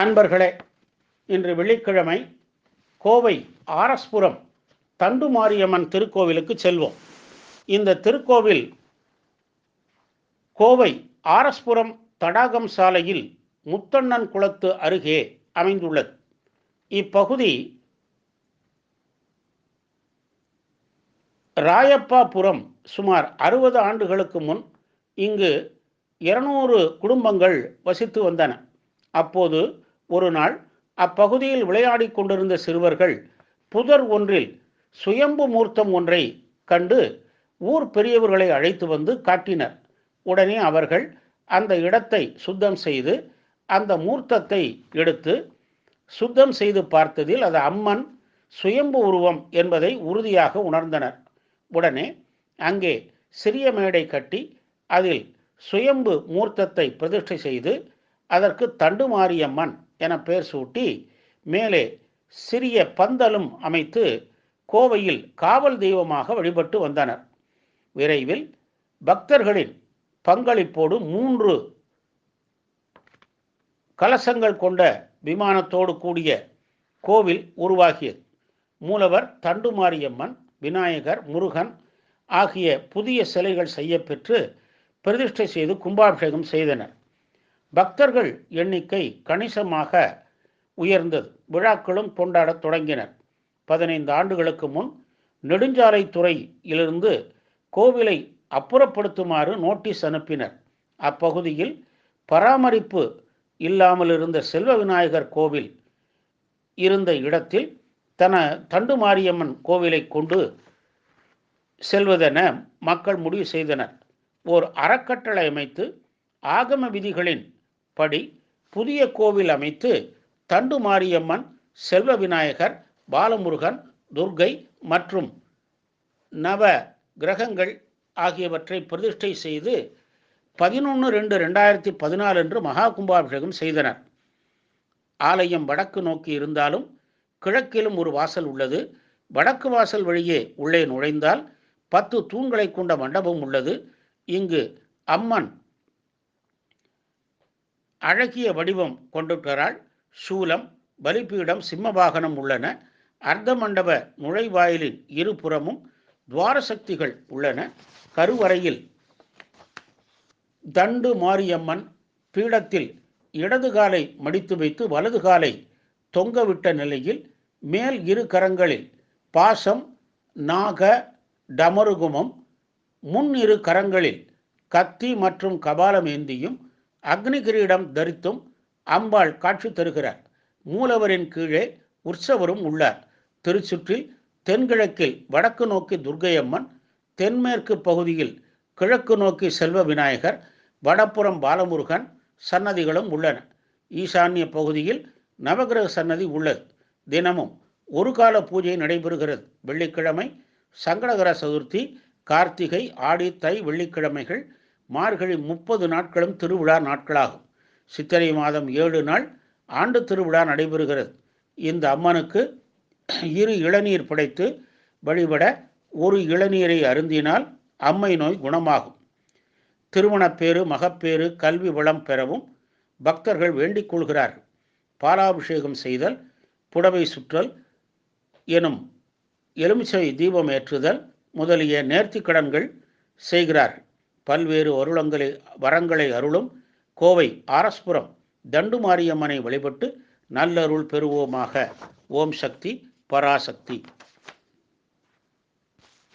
அன்பர்களே இன்று வெள்ளிக்கிழமை கோவை ஆரஸ்புரம் தண்டுமாரியம்மன் திருக்கோவிலுக்கு செல்வோம். இந்த திருக்கோவில் கோவை ஆரஸ்புரம் தடாகம் சாலையில் முத்தண்ணன் குளத்து அருகே அமைந்துள்ளது. இப்பகுதி ராயப்பாபுரம் சுமார் அறுபது ஆண்டுகளுக்கு முன் இங்கு இருநூறு குடும்பங்கள் வசித்து வந்தன. அப்போது ஒரு நாள் அப்பகுதியில் விளையாடிக் கொண்டிருந்த சிறுவர்கள் புதர் ஒன்றில் சுயம்பு மூர்த்தம் ஒன்றை கண்டு ஊர் பெரியவர்களை அழைத்து வந்து காட்டினர். உடனே அவர்கள் அந்த இடத்தை சுத்தம் செய்து அந்த மூர்த்தத்தை எடுத்து சுத்தம் செய்து பார்த்ததில் அது அம்மன் சுயம்பு உருவம் என்பதை உறுதியாக உணர்ந்தனர். உடனே அங்கே சிறிய மேடை கட்டி அதில் சுயம்பு மூர்த்தத்தை பிரதிஷ்டை செய்து அதற்கு தண்டுமாரியம்மன் என பெயர் சூட்டி மேலே சிறிய பந்தலும் அமைத்து கோவையில் காவல் தெய்வமாக வழிபட்டு வந்தனர். விரைவில் பக்தர்களின் பங்களிப்போடு மூன்று கலசங்கள் கொண்ட விமானத்தோடு கூடிய கோவில் உருவாகியது. மூலவர் தண்டுமாரியம்மன் விநாயகர் முருகன் ஆகிய புதிய சிலைகள் செய்யப்பெற்று பிரதிஷ்டை செய்து கும்பாபிஷேகம் செய்தனர். பக்தர்கள் எண்ணிக்கை கணிசமாக உயர்ந்தது. விழாக்களும் கொண்டாடத் தொடங்கினர். பதினைந்து ஆண்டுகளுக்கு முன் நெடுஞ்சாலைத்துறையிலிருந்து கோவிலை அப்புறப்படுத்துமாறு நோட்டீஸ் அனுப்பினர். அப்பகுதியில் பராமரிப்பு இல்லாமல் இருந்த செல்வ விநாயகர் கோவில் இருந்த இடத்தில் தன தண்டு மாரியம்மன் கோவிலை கொண்டு செல்வதென மக்கள் முடிவு செய்தனர். ஓர் அறக்கட்டளை அமைத்து ஆகம விதிகளின் படி புதிய கோவில் அமைத்து தண்டு மாரியம்மன் செல்வ விநாயகர் பாலமுருகன் துர்கை மற்றும் நவ கிரகங்கள் ஆகியவற்றை பிரதிஷ்டை செய்து பதினொன்று ரெண்டு ரெண்டாயிரத்தி பதினாலு அன்று மகா கும்பாபிஷேகம் செய்தனர். ஆலயம் வடக்கு நோக்கி இருந்தாலும் கிழக்கிலும் ஒரு வாசல் உள்ளது. வடக்கு வாசல் வழியே உள்ளே நுழைந்தால் பத்து தூண்களை கொண்ட மண்டபம் உள்ளது. இங்கு அம்மன் அழகிய வடிவம் கொண்டிருக்கிறாள். சூலம் பலிபீடம் சிம்மவாகனம் உள்ளன. அர்த்த மண்டப நுழைவாயிலின் இருபுறமும் துவாரசக்திகள் உள்ளன. கருவறையில் தண்டு மாரியம்மன் பீடத்தில் இடது காலை மடித்து வைத்து வலது காலை தொங்கவிட்ட நிலையில் மேல் இரு கரங்களில் பாசம் நாக டமருகுமம் முன் இரு கரங்களில் கத்தி மற்றும் கபாலம் ஏந்தியும் அக்னி கிரீடம் தரித்தும் அம்பாள் காட்சி தருகிறார். மூலவரின் கீழே உற்சவரும் உள்ளார். திருச்சுற்றில் தென்கிழக்கில் வடக்கு நோக்கி துர்க்கையம்மன் தென்மேற்கு பகுதியில் கிழக்கு நோக்கி செல்வ விநாயகர் வடப்புறம் பாலமுருகன் சன்னதிகளும் உள்ளன. ஈசான்ய பகுதியில் நவகிரக சன்னதி உள்ளது. தினமும் ஒரு கால பூஜை நடைபெறுகிறது. வெள்ளிக்கிழமை சங்கடகர சதுர்த்தி கார்த்திகை ஆடி தை வெள்ளிக்கிழமைகள் மார்கழி முப்பது நாட்களும் திருவிழா நாட்களாகும். சித்திரை மாதம் ஏழு நாள் ஆண்டு திருவிழா நடைபெறுகிறது. இந்த அம்மனுக்கு இரு இளநீர் படைத்து வழிபட ஒரு இளநீரை அருந்தினால் அம்மை நோய் குணமாகும். திருமணப்பேறு மகப்பேறு கல்வி வளம் பெறவும் பக்தர்கள் வேண்டிக் கொள்கிறார்கள். பாலாபிஷேகம் செய்தல் புடவை சுற்றல் எனும் எலுமிச்சை தீபம் ஏற்றுதல் முதலிய நேர்த்திக்கடன்கள் செய்கிறார்கள். பல்வேறு அருளங்களை வரங்களை அருளும் கோவை ஆரஸ்புரம் தண்டு மாரியம்மனை வழிபட்டு நல்லருள் பெறுவோமாக. ஓம் சக்தி பராசக்தி.